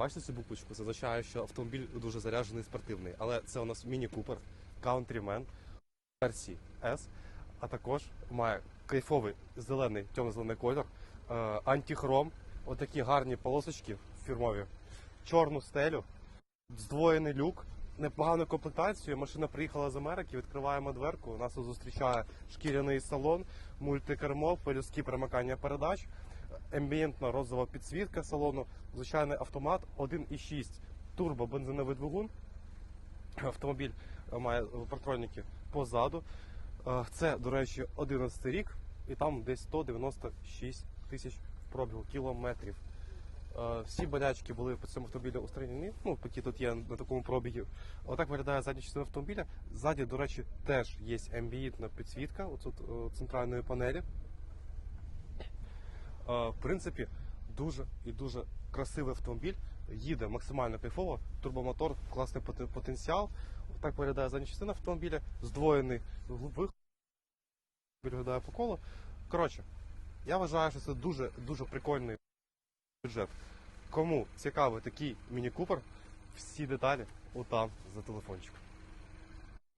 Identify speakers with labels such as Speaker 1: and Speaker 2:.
Speaker 1: бачите цю буквочку? Це означає, що автомобіль дуже заряджений спортивний. Але це у нас Міні Купер, Countryman версії S, а також має кайфовий зелений, темно-зелений колір, е, антихром, отакі гарні полосочки фірмові, чорну стелю, здвоєний люк, непогану комплектацію. Машина приїхала з Америки, відкриваємо дверку. Нас зустрічає шкіряний салон, мультикермо, пелюстки перемикання передач, ембієнтна розова підсвітка салону, звичайний автомат 1,6 турбо-бензиновий двигун. Автомобіль е, має патроніки позаду. Е, Це, до речі, 11 рік, і там десь 196 тисяч пробігу кілометрів. Е, Всі болячки були по цьому автомобілі устранені, ну, які тут є на такому пробігі. Отак виглядає задня частина автомобіля. Ззаді, до речі, теж є амбієнтна підсвітка, оцут е, центральної панелі. Е, В принципі, дуже і дуже красивий автомобіль. Їде максимально кайфово, турбомотор, класний потенціал. Так виглядає задня частина автомобіля, здвоєний виход, виглядає по колу. Коротше, я вважаю, що це дуже дуже прикольний бюджет. Кому цікавий такий міні-купер, всі деталі отам за телефончиком.